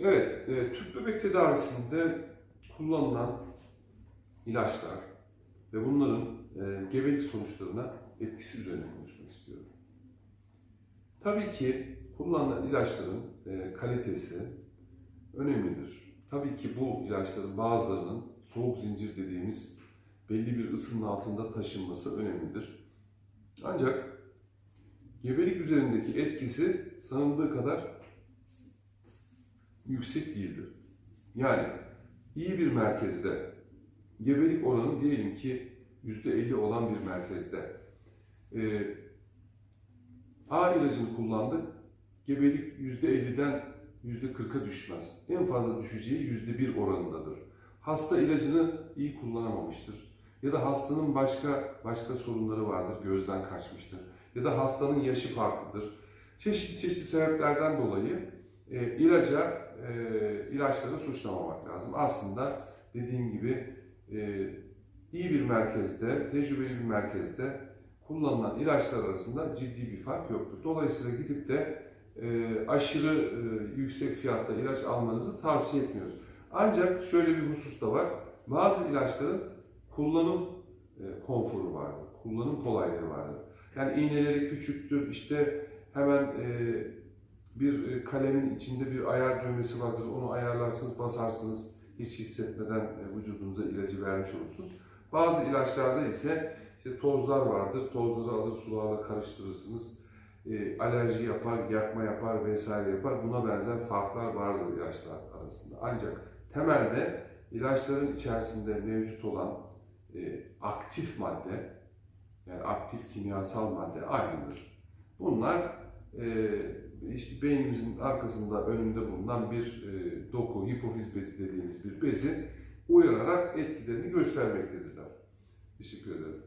Evet, e, tüp bebek tedavisinde kullanılan ilaçlar ve bunların e, gebelik sonuçlarına etkisi üzerine konuşmak istiyorum. Tabii ki kullanılan ilaçların e, kalitesi önemlidir. Tabii ki bu ilaçların bazılarının soğuk zincir dediğimiz belli bir ısının altında taşınması önemlidir. Ancak gebelik üzerindeki etkisi sanıldığı kadar yüksek değildir. Yani iyi bir merkezde gebelik oranı diyelim ki %50 olan bir merkezde e, A ilacını kullandık, gebelik %50'den %40'a düşmez. En fazla düşeceği %1 oranındadır. Hasta ilacını iyi kullanamamıştır. Ya da hastanın başka başka sorunları vardır, gözden kaçmıştır. Ya da hastanın yaşı farklıdır. Çeşitli çeşitli sebeplerden dolayı e, ilaca, e, ilaçları suçlamamak lazım. Aslında dediğim gibi e, iyi bir merkezde, tecrübeli bir merkezde kullanılan ilaçlar arasında ciddi bir fark yoktur. Dolayısıyla gidip de e, aşırı e, yüksek fiyatta ilaç almanızı tavsiye etmiyoruz. Ancak şöyle bir husus da var. Bazı ilaçların kullanım e, konforu vardır, kullanım kolaylığı vardır. Yani iğneleri küçüktür, işte hemen e, bir e, kalemin içinde bir ayar düğmesi vardır. Onu ayarlarsınız, basarsınız. Hiç hissetmeden e, vücudunuza ilacı vermiş olursunuz. Bazı ilaçlarda ise işte tozlar vardır. Tozları alır sularla karıştırırsınız. E, alerji yapar, yakma yapar vesaire yapar. Buna benzer farklar vardır ilaçlar arasında. Ancak temelde ilaçların içerisinde mevcut olan e, aktif madde, yani aktif kimyasal madde aynıdır. Bunlar e, işte beynimizin arkasında önünde bulunan bir e, doku, hipofiz bezi dediğimiz bir bezi uyararak etkilerini göstermektedirler. Teşekkür ederim.